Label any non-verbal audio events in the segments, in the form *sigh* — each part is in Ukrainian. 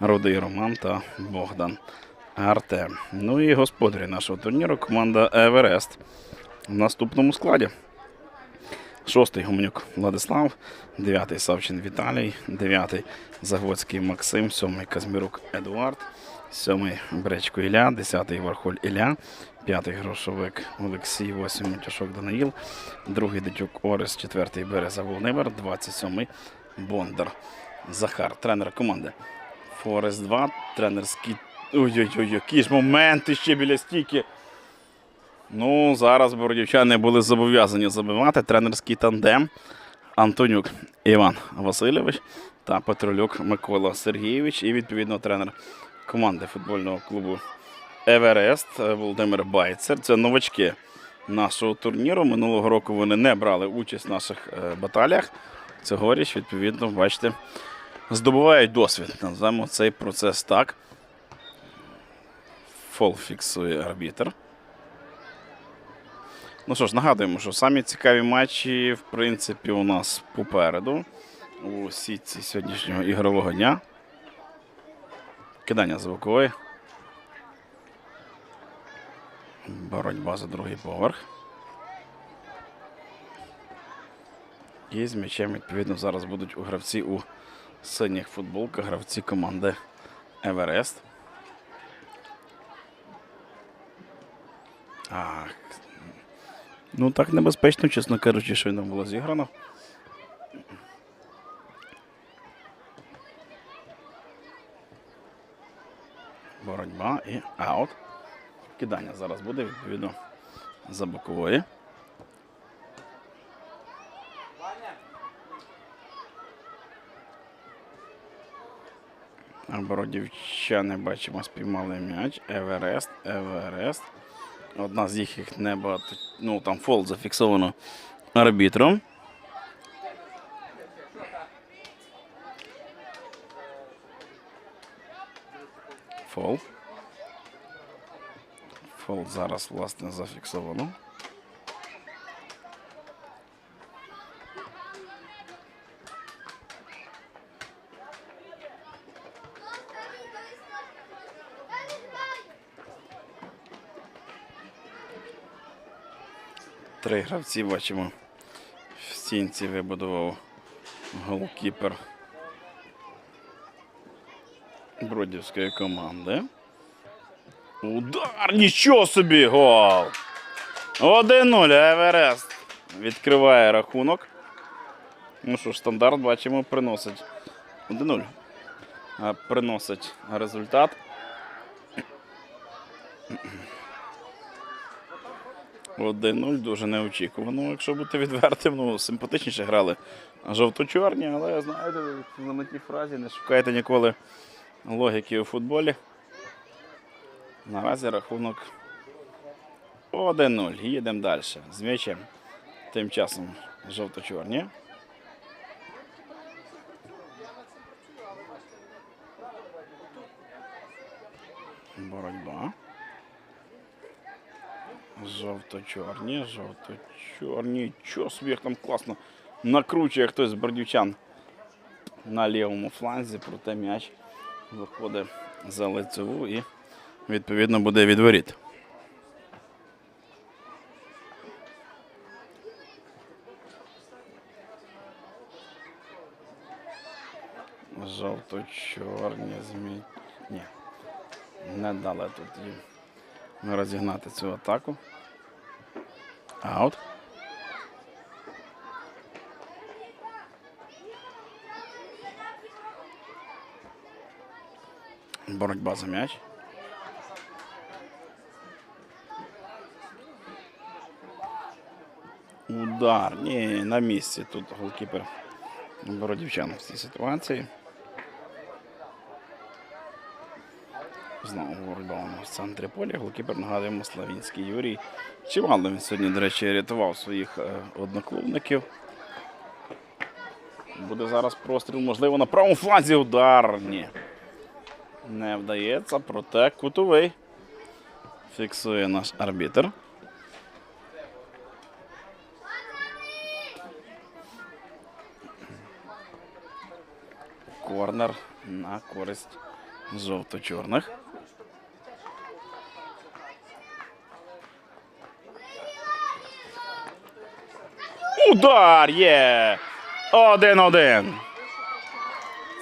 Рудий Роман та Богдан Артем. Ну і господарі нашого турніру команда Еверест в наступному складі. Шостий Гуменюк Владислав, дев'ятий Савчин Віталій, дев'ятий Загвоцький Максим, сьомий Казмірук Едуард, сьомий Бречко Ілля, десятий Вархоль Ілля, п'ятий Грошовик Олексій, восьмий Тяшок Даниїл, другий Дитюк Орес, четвертий Береза Володимир, 27-й Бондар Захар, тренер команди. Форест 2, тренерський. Ой-ой-ой, які ж моменти ще біля стійки. Ну, зараз бородівчани були зобов'язані забивати тренерський тандем Антонюк Іван Васильович та Петролюк Микола Сергійович. І відповідно тренер команди футбольного клубу Еверест Володимир Байцер. Це новачки нашого турніру. Минулого року вони не брали участь в наших е, баталіях. Цьогоріч, відповідно, бачите, здобувають досвід. Називаємо цей процес так. Фол фіксує арбітр. Ну що ж, нагадуємо, що самі цікаві матчі, в принципі, у нас попереду у сітці сьогоднішнього ігрового дня. Кидання звукової. Боротьба за другий поверх. І з м'ячем, відповідно, зараз будуть у гравці у синіх футболках, гравці команди Еверест. Ах, Ну, так небезпечно, чесно кажучи, що не було зіграно. Боротьба і аут. Кидання зараз буде, відповідно, за бокової. Бородівчани бачимо, спіймали м'яч. Еверест, Еверест. Одна з їх їх небагато. Ну там фол зафіксовано арбітром. Фол. Фол зараз, власне, зафіксовано. Три гравці бачимо. В стінці вибудував голкіпер Бродівської команди. Удар! Нічого собі! Гол! 1-0 Еверест відкриває рахунок. Ну що ж, стандарт бачимо, приносить 1-0. Приносить результат. Один 0 дуже неочікувано, якщо бути відвертим. Ну, симпатичніше грали жовто-чорні, але знаєте, на тій фразі не шукайте ніколи логіки у футболі. Наразі рахунок 1-0. Їдемо далі. З м'ячем. Тим часом жовто-чорні. Боротьба. Жовто-чорні, жовто-чорні. Чо собі там класно накручує хтось з бордівчан на лівому фланзі, проте м'яч виходить за лицеву і відповідно буде відворіт. Жовто-чорні змі. Ні. Не дали тут їм розігнати цю атаку. Аут. Боротьба за м'яч. Удар. Ні, на місці тут голкіпер Бородівчан в цій ситуації. У нас в центрі поля. Голкіпер нагадуємо Славінський Юрій. Чимало він сьогодні, до речі, рятував своїх е, одноклубників. Буде зараз простріл, можливо, на правому фланзі удар. Ні. Не вдається, проте кутовий. Фіксує наш арбітр. Корнер на користь жовто-чорних. Удар є! Один-один.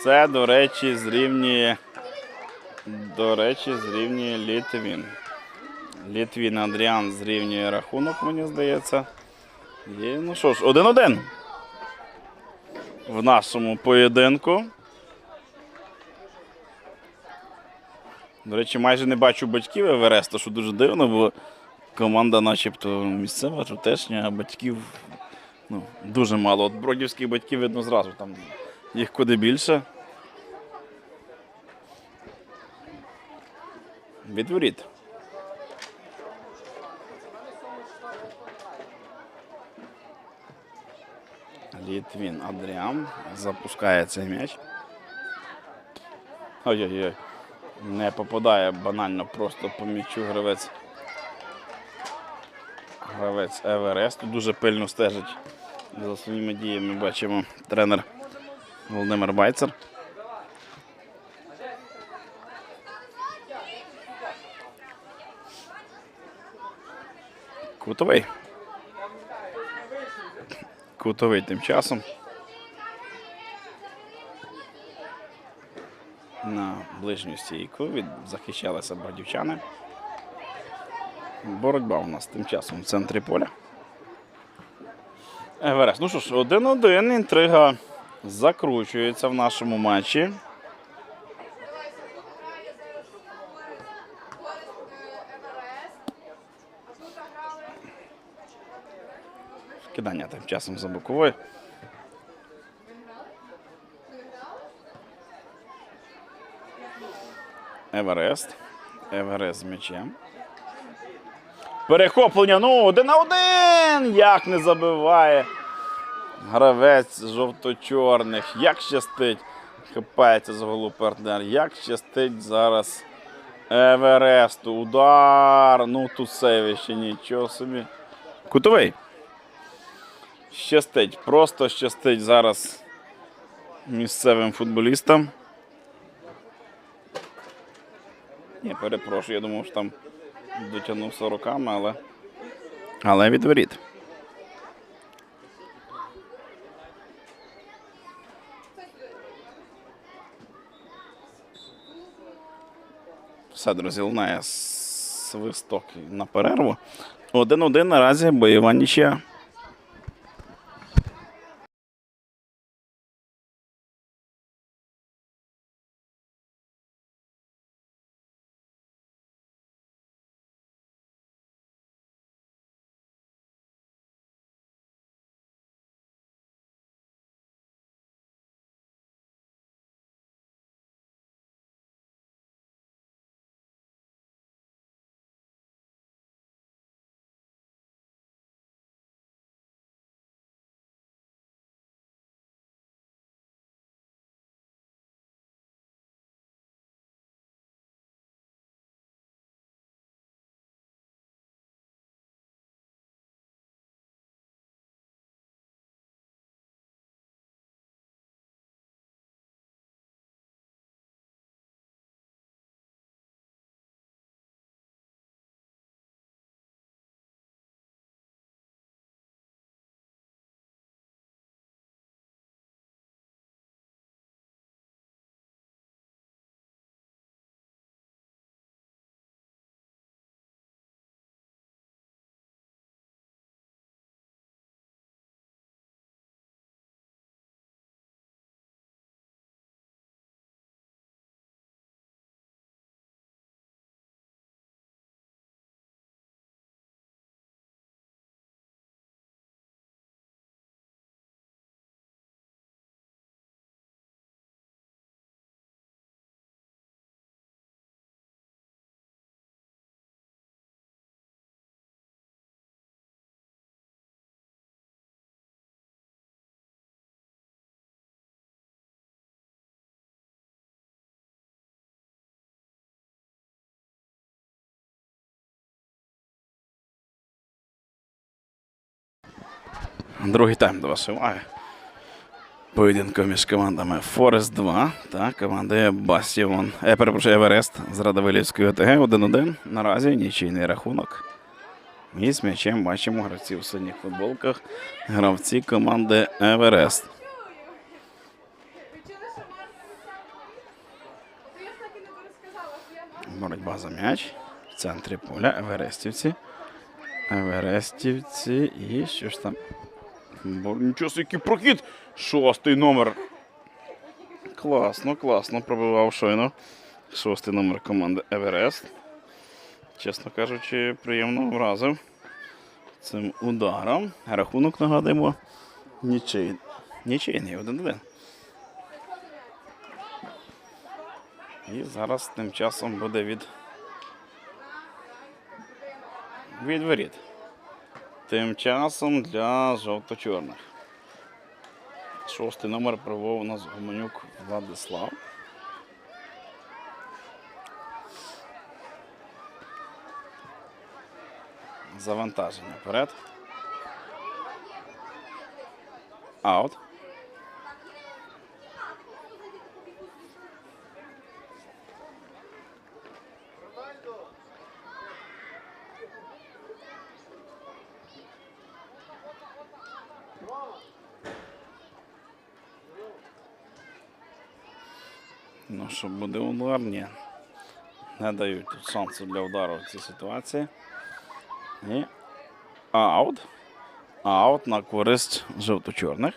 Це, до речі, зрівнює. До речі, зрівнює Літвін. Літвін Андріан зрівнює рахунок, мені здається. І, ну що ж, один-один. В нашому поєдинку. До речі, майже не бачу батьків Евереста, що дуже дивно, бо команда начебто місцева, тутешня, а батьків ну, дуже мало. От бродівських батьків видно зразу, там їх куди більше. Від воріт. Літвін Адріан запускає цей м'яч. Ой-ой-ой. Не попадає банально просто по м'ячу гравець. Гравець Евересту дуже пильно стежить за своїми діями. Бачимо тренер Володимир Байцер. Кутовий. Кутовий тим часом. На ближню стійку захищалися бродівчани. Боротьба у нас тим часом в центрі поля. Еверест. Ну що ж, один-один. Інтрига закручується в нашому матчі. Кидання тим часом за боковою. Еверест. Еверест з м'ячем. Перехоплення. Ну, один на один. Як не забиває. Гравець жовто-чорних. Як щастить. Хипається з голу партнер. Як щастить зараз Евересту. Удар. Ну, тут сейвище, нічого собі. Кутовий. Щастить. Просто щастить зараз місцевим футболістам. Ні, перепрошую, я думав, що там дотягнув 40, але. Але від Все, друзі, лунає свисток на перерву. Один-один наразі бойова нічия. Другий тайм до вашої уваги. поєдинку між командами Форест 2 та командою Бастіон. Я перепрошую Еверест з Радовилівської ОТГ 1-1. Наразі нічийний рахунок. І з м'ячем бачимо гравців в синіх футболках. Гравці команди Еверест. Боротьба за м'яч. В центрі поля Еверестівці. Еверестівці. І що ж там? Нічого який прохід. Шостий номер. Класно, класно пробивав щойно. Шостий номер команди Еверест. Чесно кажучи, приємно вразив цим ударом. Рахунок нагадуємо. Нічий. Нічийний, один-один. І зараз тим часом буде від. Від воріт. Тим часом для жовто-чорних. Шостий номер провів у нас Гуменюк Владислав. Завантаження вперед. Аут. Що буде удар? Ні. Не дають тут шансу для удару в цій ситуації. І аут. Аут на користь жовто-чорних.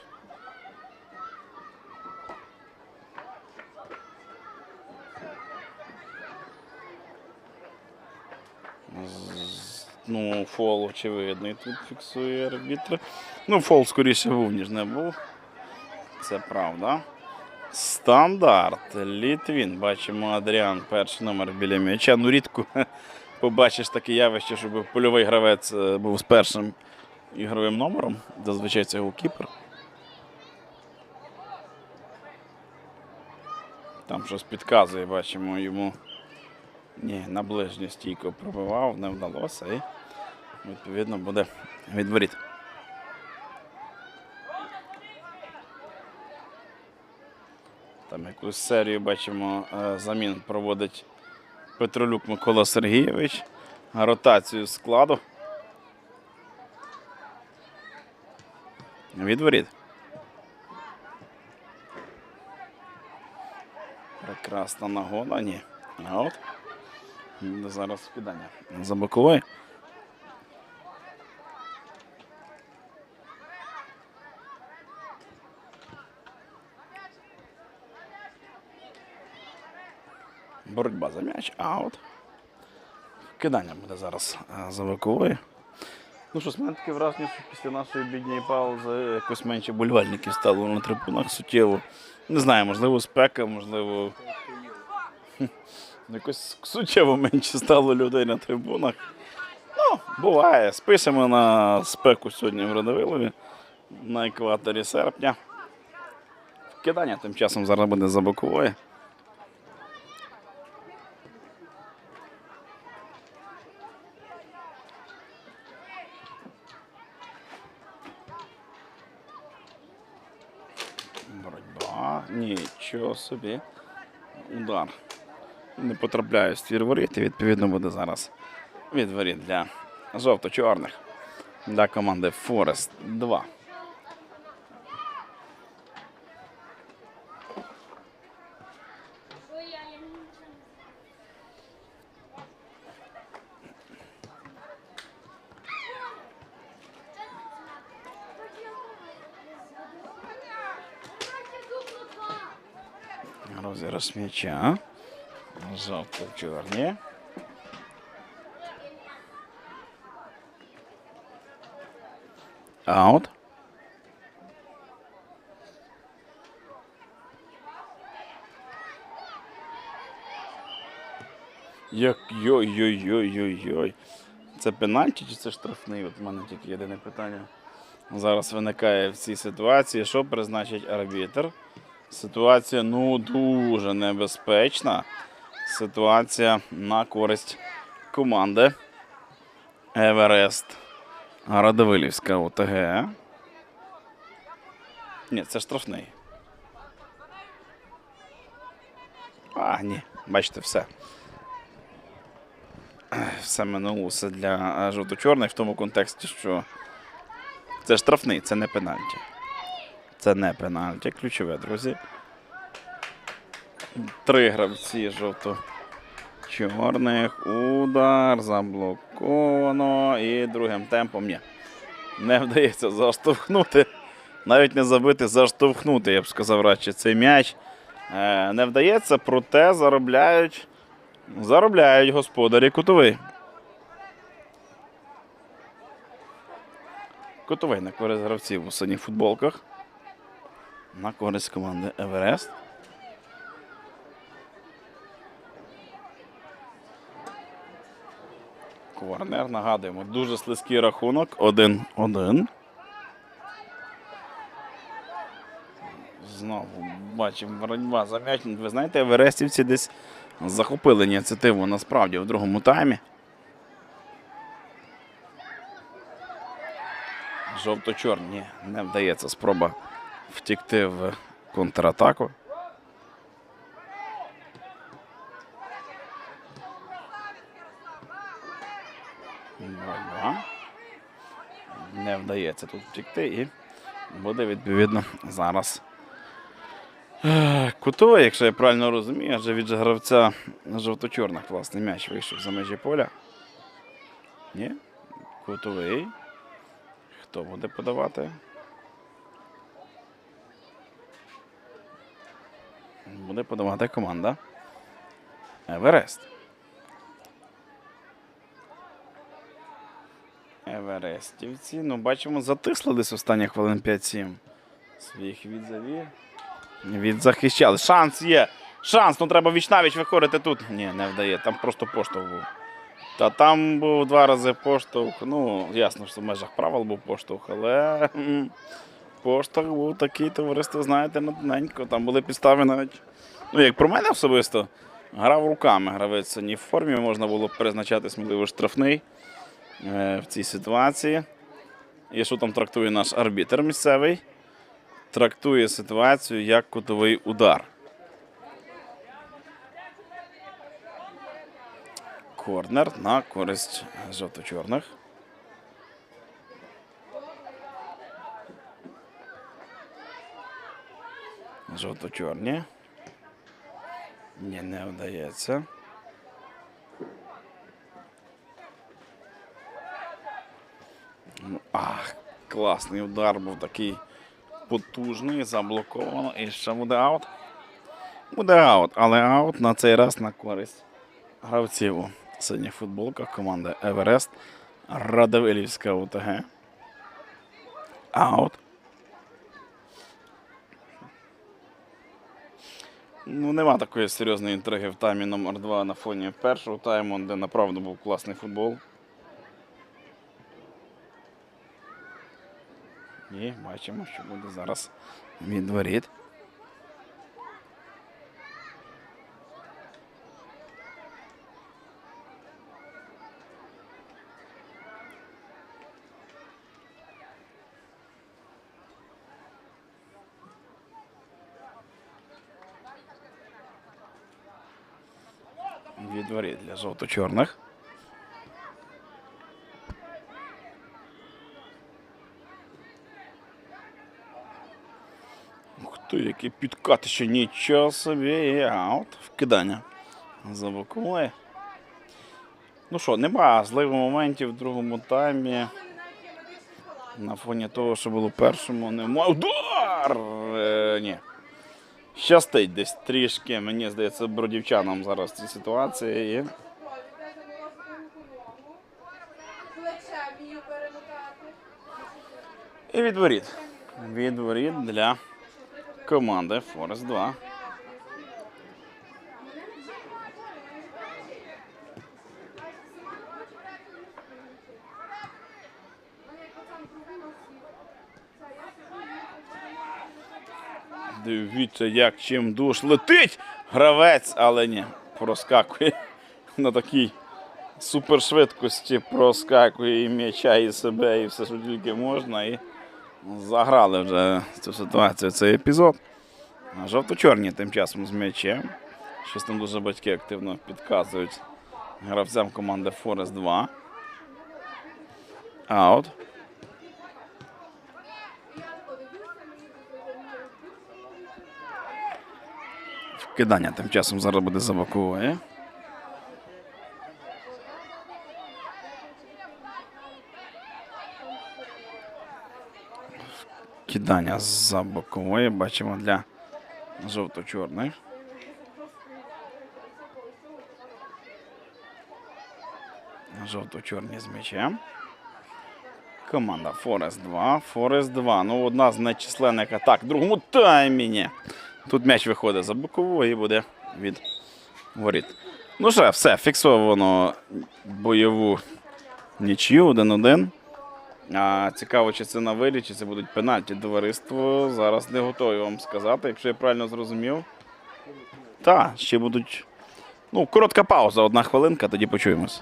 Ну, фол очевидний тут фіксує арбітр. Ну, фол скоріше був, ніж не був. Це правда. Стандарт. Літвін. Бачимо Адріан, перший номер біля м'яча. Ну, рідко *laughs* побачиш таке явище, щоб польовий гравець е, був з першим ігровим номером. Зазвичай це голкіпер. Там щось підказує, бачимо йому. Ні, на ближню стійку пробивав, не вдалося і відповідно буде відворіт. Там якусь серію бачимо, е, замін проводить Петролюк Микола Сергійович. Ротацію складу. Відворіт. Прекрасна нагода, ні. Аут. Буде зараз скидання. За боковий. Боротьба за м'яч, аут. Кидання буде зараз е, за бокової. Ну що, мене таке враження, що після нашої бідньої паузи якось менше болівальників стало на трибунах суттєво. Не знаю, можливо, спека, можливо. Якось суттєво менше стало людей на трибунах. Ну, буває. Спишемо на спеку сьогодні в Радовилові на екваторі серпня. Кидання тим часом зараз буде за бокової. Боротьба. Нічого собі. Удар. Не потрапляє в ствір воріт і відповідно буде зараз від воріт для жовто-чорних. Для команди Форест 2. Розіграш м'яча. Жовто-чорні. Аут. Як йой-йой-йой-йой-йой. Це пенальті чи це штрафний? От в мене тільки єдине питання. Зараз виникає в цій ситуації. Що призначить арбітр? Ситуація ну дуже небезпечна. Ситуація на користь команди Еверест Радовилівська ОТГ. Ні, це штрафний. А, ні, бачите, все. Все минулося для жовто-чорних в тому контексті, що це штрафний, це не пенальті. Це не пенальті, ключове, друзі. Три гравці жовто-чорних. Удар заблоковано. І другим темпом ні. Не вдається заштовхнути. Навіть не забити, заштовхнути, я б сказав, радше цей м'яч. Е, не вдається, проте заробляють, заробляють господарі кутовий. Кутовий на користь гравців у синіх футболках. На користь команди Еверест. Корнер, нагадуємо, дуже слизький рахунок. 1-1. Знову бачимо боротьба за м'яч. Ви знаєте, Верестівці десь захопили ініціативу насправді в другому таймі. Жовто-чорні не вдається спроба втікти в контратаку. Не вдається тут втікти і буде відповідно зараз. Кутовий, якщо я правильно розумію, адже від гравця жовто-чорних власний м'яч вийшов за межі поля. Ні? Кутовий. Хто буде подавати? Буде подавати команда. Еверест. Еверестівці. Ну, бачимо, затисли десь останні хвилин 5-7 своїх відзавів. Відзахищали. Шанс є. Шанс, ну треба вічнавіч виходити тут. Ні, не вдає. Там просто поштовх був. Та там був два рази поштовх. Ну, ясно, що в межах правил був поштовх, але поштовх був такий, товариство, знаєте, нудненько. Там були підстави навіть. Ну, як про мене особисто, грав руками гравець сьогодні в формі, можна було призначати сміливо штрафний е, в цій ситуації. І що там трактує наш арбітр місцевий? трактує ситуацію як кутовий удар. Корнер на користь жовто-чорних. Жовто-чорні. Ні, не вдається. Ну, Ах, класний удар був такий потужний, заблоковано. І ще буде аут. Буде аут, але аут на цей раз на користь гравців у синіх футболках команди Еверест. Радивилівська УТГ. Аут. Ну, нема такої серйозної інтриги в таймі номер 2 на фоні першого тайму, де направду був класний футбол. І бачимо, що буде зараз від воріт. Від воріт для жовто-чорних. Ух ти, які підкати ще нічого собі. Аут. Вкидання. Заблокує. Ну що, нема зливих моментів в другому таймі. На фоні того, що було першому, немає. Удар! Е, ні. Щастить десь трішки, мені здається, бродівчанам зараз ці ситуації. І відворіт. Відворіт для команди Форест 2. Дивіться, як чим душ летить гравець, але ні, проскакує *laughs* на такій супершвидкості, проскакує і м'яча, і себе, і все, що тільки можна. І заграли вже цю ситуацію, цей епізод. Жовто-чорні тим часом з м'ячем. Щось там дуже батьки активно підказують гравцям команди Форест 2. Аут. Вкидання тим часом зараз буде за бокової. Кидання за бокової бачимо для жовто-чорних. Жовто-чорні з м'ячем. Команда Форест 2. Форест 2. Ну, одна з найчисленних атак. В другому тайміні. Тут м'яч виходить за бокову і буде від воріт. Ну що, все, фіксовано бойову нічию 1-1. А, цікаво, чи це на вилі, чи це будуть пенальті. Товариство зараз не готові вам сказати, якщо я правильно зрозумів. Так, ще будуть. Ну, коротка пауза, одна хвилинка, тоді почуємось.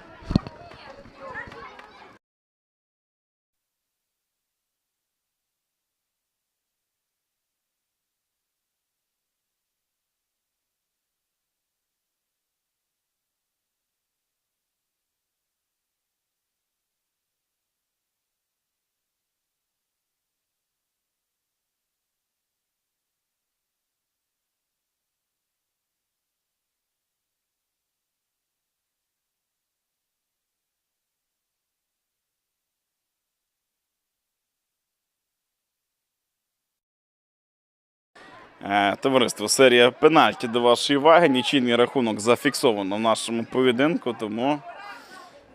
Товариство, серія пенальті до вашої уваги. Нічийний рахунок зафіксовано в нашому поєдинку, тому,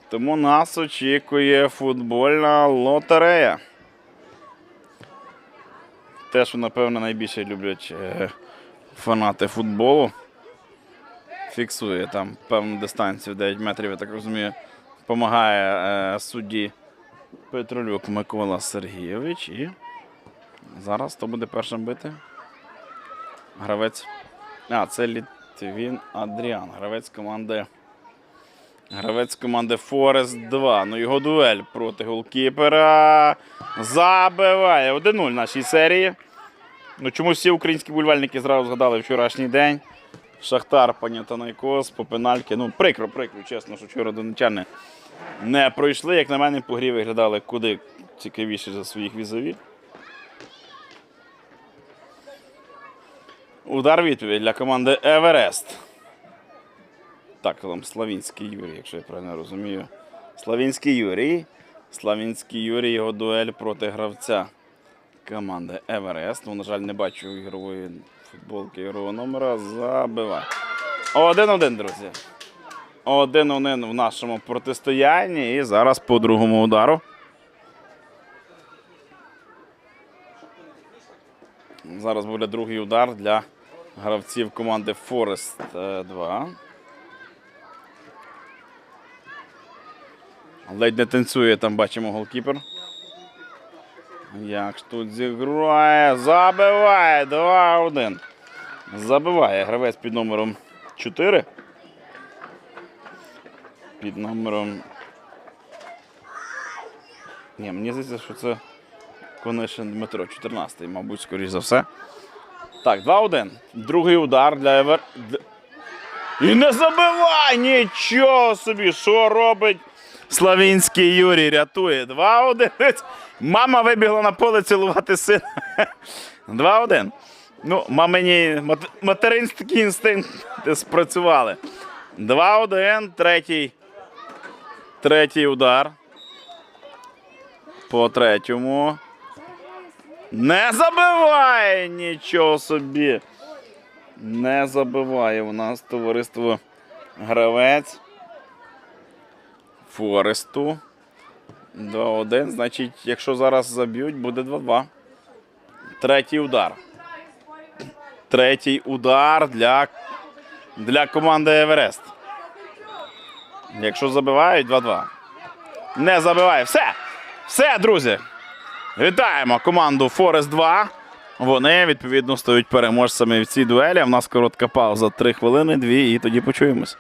тому нас очікує футбольна лотерея. Те, що, напевно, найбільше люблять е, фанати футболу. Фіксує там певну дистанцію 9 метрів, я так розумію, допомагає е, судді Петролюк Микола Сергійович. І зараз хто буде першим бити? Гравець. А, це Літвін Адріан. Гравець команди. Гравець команди Форест 2. Ну його дуель проти голкіпера. Забиває 1-0 в нашій серії. Ну чомусь всі українські бульвальники зразу згадали вчорашній день. Шахтар, Панятанайкос, по пенальки. Ну, прикро, прикро, чесно, що вчора донечани не пройшли. Як на мене, по грі виглядали куди цікавіше за своїх візові. Удар відповідь для команди Еверест. Так, там Славінський Юрій, якщо я правильно розумію. Славінський Юрій. Славінський Юрій, його дуель проти гравця команди Еверест. Ну, на жаль, не бачу ігрової футболки ігрового номера. Забиває. 1-1, друзі. 1-1 в нашому протистоянні. І зараз по другому удару. Зараз буде другий удар для гравців команди Форест 2. Ледь не танцює, там бачимо голкіпер. Як ж тут зіграє? Забиває 2-1. Забиває гравець під номером 4. Під номером. Ні, мені здається, що це Конишин Дмитро, 14-й, мабуть, скоріш за все. Так, 2-1. Другий удар для Евер. І не забивай! Нічого собі! Що робить Славінський Юрій? Рятує. 2-1. Мама вибігла на поле цілувати сина. *laughs* 2-1. Ну, мамині мат- материнські інстинкти спрацювали. 2-1. Третій. Третій удар. По третьому. Не забиває нічого собі. Не забиває у нас товариство гравець. Форесту. 2-1. Значить, якщо зараз заб'ють, буде 2-2. Третій удар. Третій удар для, для команди Еверест. Якщо забивають, 2-2. Не забиває. Все! Все, друзі! Вітаємо команду Форест 2. Вони відповідно стають переможцями в цій дуелі. У нас коротка пауза 3 хвилини, 2, і тоді почуємось.